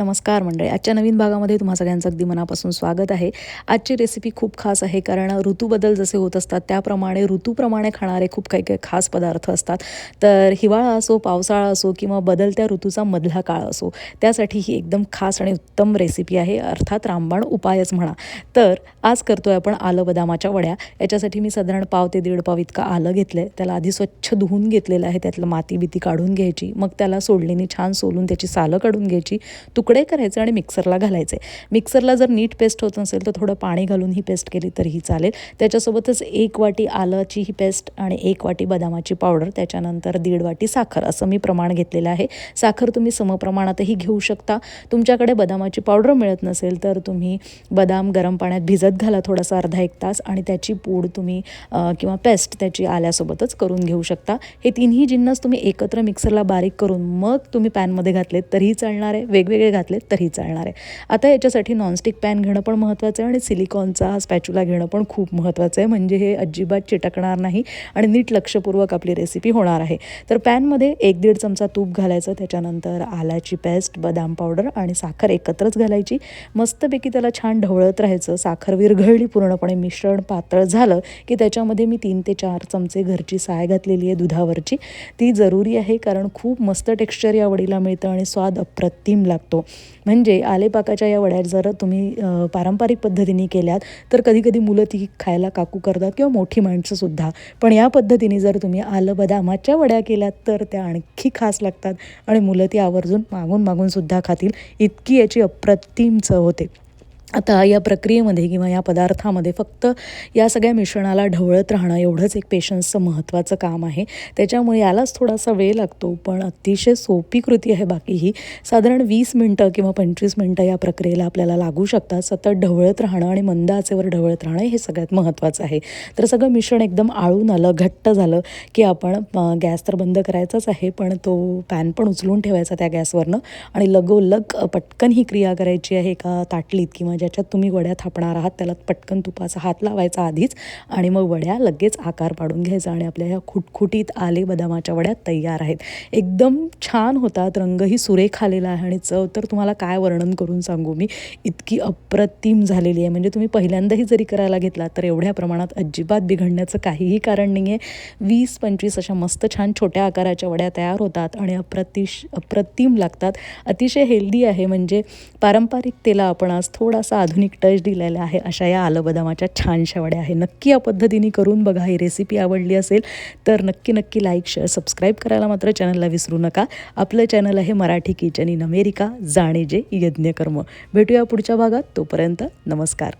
नमस्कार मंडळी. आजच्या नवीन भागामध्ये तुम्हा सगळ्यांचं अगदी मनापासून स्वागत आहे. आजची रेसिपी खूप खास आहे कारण ऋतूबदल जसे होत असतात त्याप्रमाणे ऋतूप्रमाणे खाणारे खूप काही काही खास पदार्थ असतात. तर हिवाळा असो पावसाळा असो किंवा बदलत्या ऋतूचा मधला काळ असो त्यासाठी ही एकदम खास आणि उत्तम रेसिपी आहे. अर्थात रामबाण उपायच म्हणा. तर आज करतोय आपण आलं बदामाच्या वड्या. याच्यासाठी मी साधारण पाव ते दीड पाव इतकं आलं घेतलं आहे त्याला आधी स्वच्छ धुवून घेतलेलं आहे. त्यातलं माती बिती काढून घ्यायची. मग त्याला सोडलीने छान सोलून त्याची सालं काढून घ्यायची. तुकडे करायचे आणि मिक्सरला घालायचे. मिक्सरला जर नीट पेस्ट होत नसेल तर थोडं पाणी घालून ही पेस्ट केली तरीही चालेल. त्याच्यासोबतच एक वाटी आलाची ही पेस्ट आणि एक वाटी बदामाची पावडर त्याच्यानंतर दीड वाटी साखर असं मी प्रमाण घेतलेलं आहे. साखर तुम्ही समप्रमाणातही घेऊ शकता. तुमच्याकडे बदामाची पावडर मिळत नसेल तर तुम्ही बदाम गरम पाण्यात भिजत घाला थोडासा अर्धा एक तास आणि त्याची पूड तुम्ही किंवा पेस्ट त्याची आल्यासोबतच करून घेऊ शकता. हे तिन्ही जिन्नस तुम्ही एकत्र मिक्सरला बारीक करून मग तुम्ही पॅनमध्ये घातलेत तरीही चालणार आहे. वेगवेगळे घातले तरी चालणार आहे. आता याच्यासाठी नॉनस्टिक पॅन घेणं पण महत्त्वाचं आहे आणि सिलिकॉनचा स्पॅच्युला घेणं पण खूप महत्त्वाचं आहे. म्हणजे हे अजिबात चिटकणार नाही आणि नीट लक्षपूर्वक आपली रेसिपी होणार आहे. तर पॅनमध्ये एक दीड चमचा तूप घालायचं त्याच्यानंतर आल्याची पेस्ट बदाम पावडर आणि साखर एकत्रच घालायची. मस्तपैकी त्याला छान ढवळत राहायचं. साखर विरघळली पूर्णपणे मिश्रण पातळ झालं की त्याच्यामध्ये मी तीन ते चार चमचे घरची साय घातलेली आहे दुधावरची. ती जरुरी आहे कारण खूप मस्त टेक्स्चर या वडीला मिळतं आणि स्वाद अप्रतिम लागतो. म्हणजे आलेपाकाच्या या वड्या जर तुम्ही पारंपरिक पद्धतीने केल्यात तर कधी कधी मुलं ती खायला काकू करतात किंवा मोठी माणसंसुद्धा पण या पद्धतीने जर तुम्ही आलं बदामाच्या वड्या केल्यात तर त्या आणखी खास लागतात आणि मुलं ती आवर्जून मागून मागूनसुद्धा खातील. इतकी याची अप्रतिम चव होते. आता या प्रक्रियेमध्ये किंवा या पदार्थामध्ये फक्त या सगळ्या मिश्रणाला ढवळत राहणं एवढंच एक पेशन्सचं महत्त्वाचं काम आहे. त्याच्यामुळे यालाच थोडासा वेळ लागतो पण अतिशय सोपी कृती आहे बाकी ही. साधारण वीस मिनटं किंवा पंचवीस मिनटं या प्रक्रियेला आपल्याला लागू शकतात. सतत ढवळत राहणं आणि मंद आचेवर ढवळत राहणं हे सगळ्यात महत्त्वाचं आहे. तर सगळं मिश्रण एकदम आळून आलं घट्ट झालं की आपण गॅस तर बंद करायचाच आहे पण तो पॅन पण उचलून ठेवायचा त्या गॅसवरनं आणि लगोलग पटकन ही क्रिया करायची आहे एका ताटलीत किंवा ज्याच्यात तुम्ही वड्या थापणार आहात त्याला पटकन तुपाचा हात लावायचा आधीच आणि मग वड्या लगेच आकार पाडून घ्यायचा आणि आपल्या ह्या खुटखुटीत आले बदामाच्या वड्या तयार आहेत. एकदम छान होतात रंगही सुरेख आलेला आहे आणि चव तर तुम्हाला काय वर्णन करून सांगू मी? इतकी अप्रतिम झालेली आहे. म्हणजे तुम्ही पहिल्यांदाही जरी करायला घेतला तर एवढ्या प्रमाणात अजिबात बिघडण्याचं काहीही कारण नाही आहे वीस पंचवीस अशा मस्त छान छोट्या आकाराच्या वड्या तयार होतात आणि अप्रतिश अप्रतिम लागतात. अतिशय हेल्दी आहे. म्हणजे पारंपरिक तेला आपण आज थोडासा थोडासा आधुनिक टच दिलेला आहे अशा या आलं बदामाच्या छानशा वड्या आहे नक्की या पद्धतीने करून बघा ही रेसिपी आवडली असेल तर नक्की नक्की लाईक शेअर सबस्क्राईब करायला मात्र चॅनलला विसरू नका. आपलं चॅनल आहे मराठी किचन इन अमेरिका जाणे जे यज्ञकर्म. भेटूया पुढच्या भागात. तोपर्यंत नमस्कार.